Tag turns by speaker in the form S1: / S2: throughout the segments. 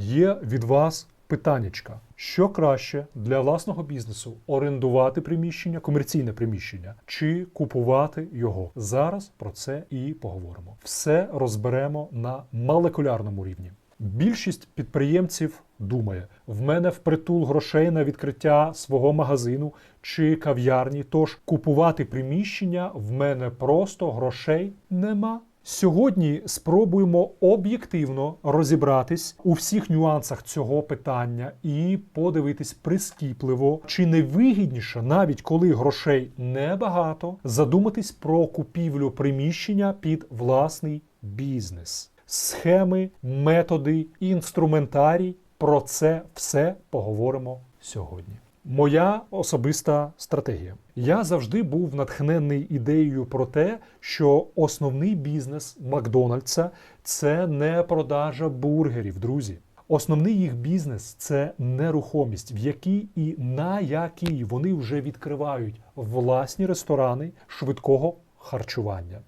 S1: є від вас питаннячка. Що краще для власного бізнесу орендувати приміщення, комерційне приміщення чи купувати його? Зараз про це і поговоримо. Все розберемо на молекулярному рівні. Більшість підприємців думає: в мене впритул грошей на відкриття свого магазину чи кав'ярні, тож купувати приміщення в мене просто грошей нема. Сьогодні спробуємо об'єктивно розібратись у всіх нюансах цього питання і подивитись прискіпливо, чи не вигідніше, навіть коли грошей небагато, задуматись про купівлю приміщення під власний бізнес. Схеми, методи, інструментарій про це все поговоримо сьогодні. Моя особиста стратегія. Я завжди був натхнений ідеєю про те, що основний бізнес Макдональдса це не продажа бургерів, друзі. Основний їх бізнес це нерухомість, в якій і на якій вони вже відкривають власні ресторани швидкого харчування.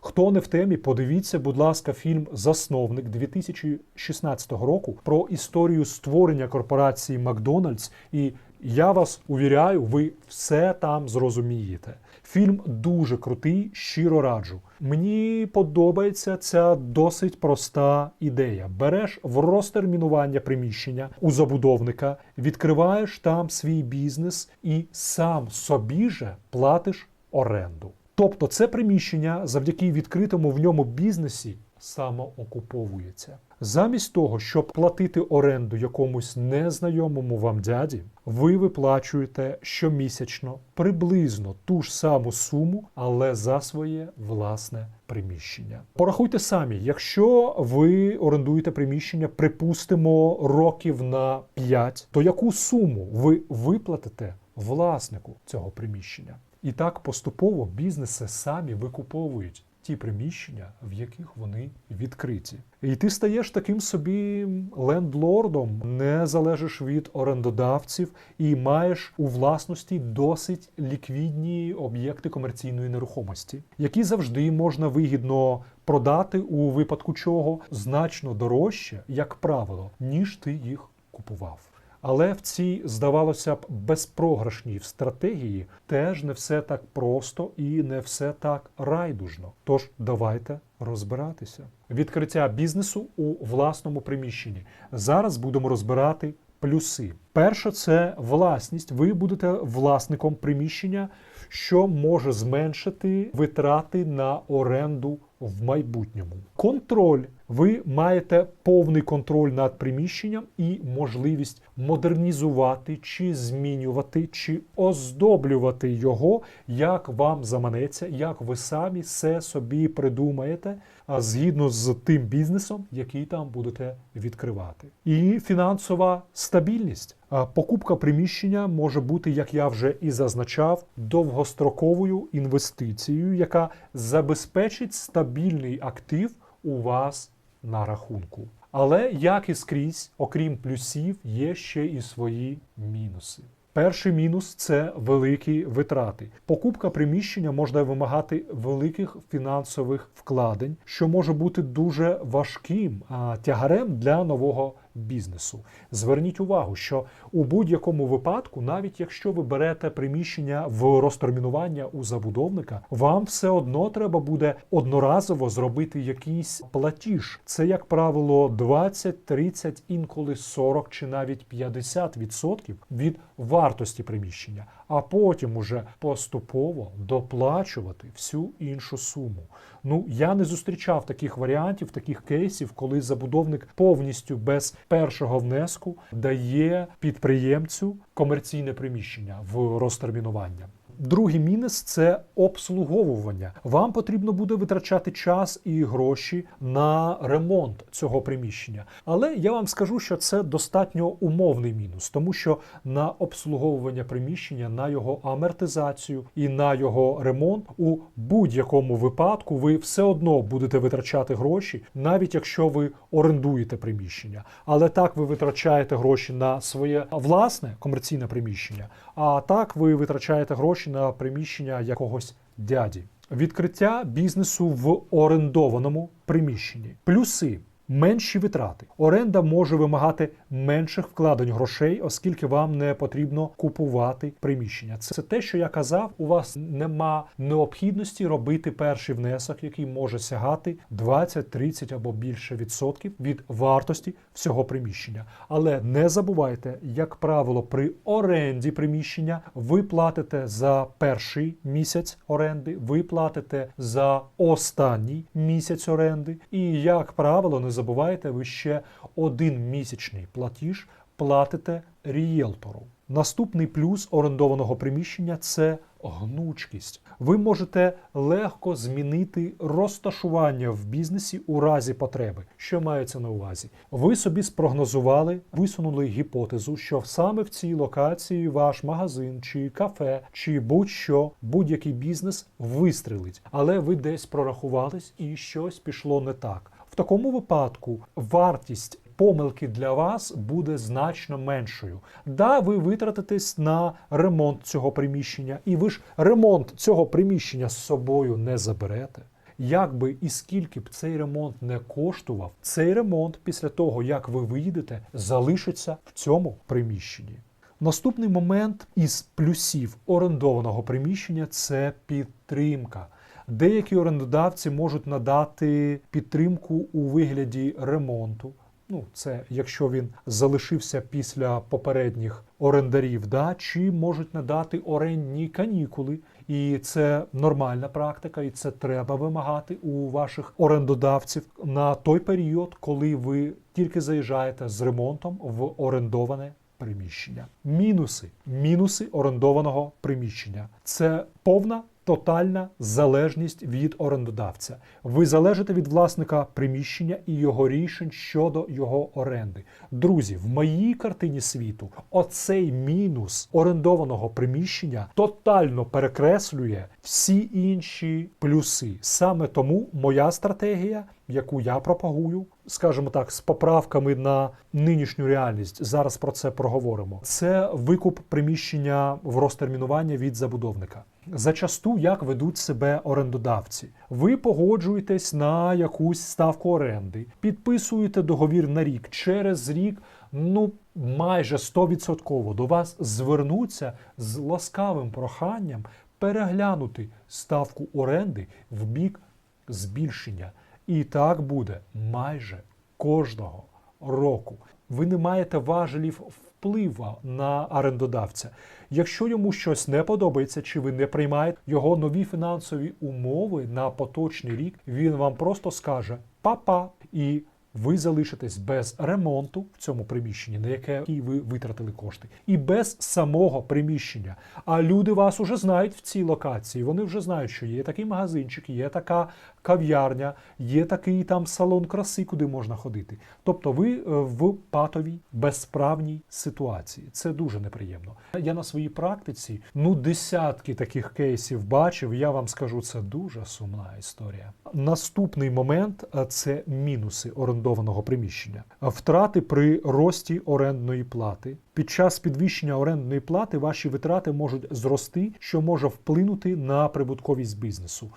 S1: Хто не в темі, подивіться, будь ласка, фільм Засновник 2016 року про історію створення корпорації Макдональдс. І я вас увіряю, ви все там зрозумієте. Фільм дуже крутий, щиро раджу. Мені подобається ця досить проста ідея. Береш в розтермінування приміщення у забудовника, відкриваєш там свій бізнес і сам собі же платиш оренду. Тобто це приміщення завдяки відкритому в ньому бізнесі самоокуповується. Замість того, щоб платити оренду якомусь незнайомому вам дяді, ви виплачуєте щомісячно приблизно ту ж саму суму, але за своє власне приміщення. Порахуйте самі, якщо ви орендуєте приміщення, припустимо, років на 5, то яку суму ви виплатите власнику цього приміщення? І так поступово бізнеси самі викуповують ті приміщення, в яких вони відкриті. І ти стаєш таким собі лендлордом, не залежиш від орендодавців і маєш у власності досить ліквідні об'єкти комерційної нерухомості, які завжди можна вигідно продати у випадку чого значно дорожче, як правило, ніж ти їх купував. Але в цій, здавалося б, безпрограшній стратегії теж не все так просто і не все так райдужно. Тож давайте розбиратися. Відкриття бізнесу у власному приміщенні. Зараз будемо розбирати плюси. Перше, це власність. Ви будете власником приміщення, що може зменшити витрати на оренду в майбутньому. Контроль. Ви маєте повний контроль над приміщенням і можливість модернізувати чи змінювати, чи оздоблювати його, як вам заманеться, як ви самі все собі придумаєте, а згідно з тим бізнесом, який там будете відкривати. І фінансова стабільність. Покупка приміщення може бути, як я вже і зазначав, довгостроковою інвестицією, яка забезпечить стабільний актив у вас на рахунку. Але як і скрізь, окрім плюсів, є ще і свої мінуси. Перший мінус це великі витрати. Покупка приміщення може вимагати великих фінансових вкладень, що може бути дуже важким тягарем для нового бізнесу. Зверніть увагу, що у будь-якому випадку, навіть якщо ви берете приміщення в розтермінування у забудовника, вам все одно треба буде одноразово зробити якийсь платіж. Це, як правило, 20, 30, інколи 40 чи навіть 50% від вартості приміщення, а потім уже поступово доплачувати всю іншу суму. Ну я не зустрічав таких варіантів, таких кейсів, коли забудовник повністю без першого внеску дає підприємцю комерційне приміщення в розтермінування. Другий мінус це обслуговування. Вам потрібно буде витрачати час і гроші на ремонт цього приміщення. Але я вам скажу, що це достатньо умовний мінус, тому що на обслуговування приміщення, на його амортизацію і на його ремонт у будь-якому випадку ви все одно будете витрачати гроші, навіть якщо ви орендуєте приміщення. Але так ви витрачаєте гроші на своє власне комерційне приміщення, а так ви витрачаєте гроші на приміщення якогось дяді. Відкриття бізнесу в орендованому приміщенні. Плюси. Менші витрати. Оренда може вимагати менших вкладень грошей, оскільки вам не потрібно купувати приміщення. Це те, що я казав. У вас нема необхідності робити перший внесок, який може сягати 20, 30 або більше відсотків від вартості всього приміщення. Але не забувайте, як правило, при оренді приміщення ви платите за перший місяць оренди, ви платите за останній місяць оренди. І, як правило, не забувайте, ви ще один місячний платіж платите рієлтору. Наступний плюс орендованого приміщення це гнучкість. Ви можете легко змінити розташування в бізнесі у разі потреби. Що мається на увазі? Ви собі спрогнозували, висунули гіпотезу, що саме в цій локації ваш магазин чи кафе, чи будь-що, будь-який бізнес вистрелить, але ви десь прорахувались і щось пішло не так. В такому випадку вартість помилки для вас буде значно меншою. Да, ви витратитесь на ремонт цього приміщення, і ви ж ремонт цього приміщення з собою не заберете. Як би і скільки б цей ремонт не коштував, цей ремонт після того, як ви виїдете, залишиться в цьому приміщенні. Наступний момент із плюсів орендованого приміщення це підтримка. Деякі орендодавці можуть надати підтримку у вигляді ремонту. Ну, це якщо він залишився після попередніх орендарів, да, чи можуть надати орендні канікули. І це нормальна практика, і це треба вимагати у ваших орендодавців на той період, коли ви тільки заїжджаєте з ремонтом в орендоване приміщення. Мінуси. Мінуси орендованого приміщення. Це повна тотальна залежність від орендодавця. Ви залежите від власника приміщення і його рішень щодо його оренди. Друзі, в моїй картині світу оцей мінус орендованого приміщення тотально перекреслює всі інші плюси. Саме тому моя стратегія, яку я пропагую, скажімо так, з поправками на нинішню реальність. Зараз про це проговоримо. Це викуп приміщення в розтермінування від забудовника. Зачасту як ведуть себе орендодавці. Ви погоджуєтесь на якусь ставку оренди, підписуєте договір на рік. Через рік, ну майже 100% до вас звернуться з ласкавим проханням переглянути ставку оренди в бік збільшення. І так буде майже кожного року. Ви не маєте важелів впливу на орендодавця. Якщо йому щось не подобається, чи ви не приймаєте його нові фінансові умови на поточний рік, він вам просто скаже па-па і ви залишитесь без ремонту в цьому приміщенні, на яке ви витратили кошти, і без самого приміщення. А люди вас уже знають в цій локації. Вони вже знають, що є такий магазинчик, є така кав'ярня, є такий там салон краси, куди можна ходити. Тобто ви е, в патовій безправній ситуації. Це дуже неприємно. Я на своїй практиці ну десятки таких кейсів бачив. Я вам скажу, це дуже сумна історія. Наступний момент е, це мінуси орендованого приміщення, втрати при рості орендної плати. Під час підвищення орендної плати ваші витрати можуть зрости, що може вплинути на прибутковість бізнесу.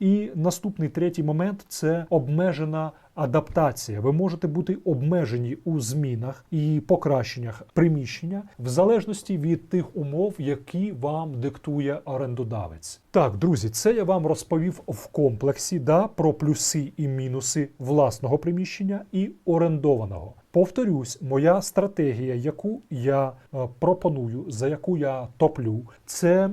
S1: І наступний третій момент це обмежена адаптація. Ви можете бути обмежені у змінах і покращеннях приміщення в залежності від тих умов, які вам диктує орендодавець. Так, друзі, це я вам розповів в комплексі да, про плюси і мінуси власного приміщення і орендованого. Повторюсь, моя стратегія, яку я е, пропоную, за яку я топлю, це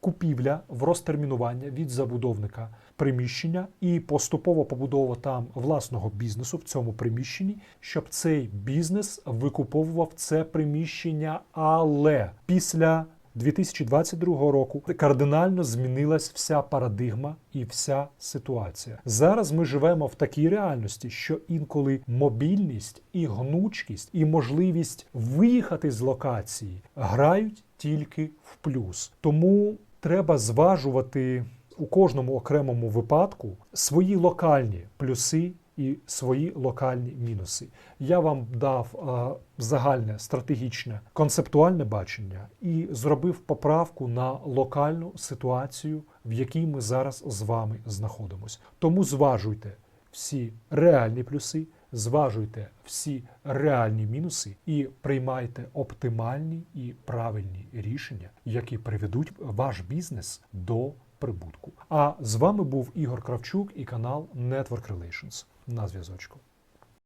S1: купівля в розтермінування від забудовника приміщення і поступово побудова там власного бізнесу в цьому приміщенні, щоб цей бізнес викуповував це приміщення, але після 2022 року кардинально змінилась вся парадигма і вся ситуація. Зараз ми живемо в такій реальності, що інколи мобільність і гнучкість, і можливість виїхати з локації грають тільки в плюс. Тому треба зважувати у кожному окремому випадку свої локальні плюси і свої локальні мінуси. Я вам дав загальне стратегічне концептуальне бачення і зробив поправку на локальну ситуацію, в якій ми зараз з вами знаходимося. Тому зважуйте всі реальні плюси, зважуйте всі реальні мінуси і приймайте оптимальні і правильні рішення, які приведуть ваш бізнес до прибутку. А з вами був Ігор Кравчук і канал Network Relations. На зв'язочку.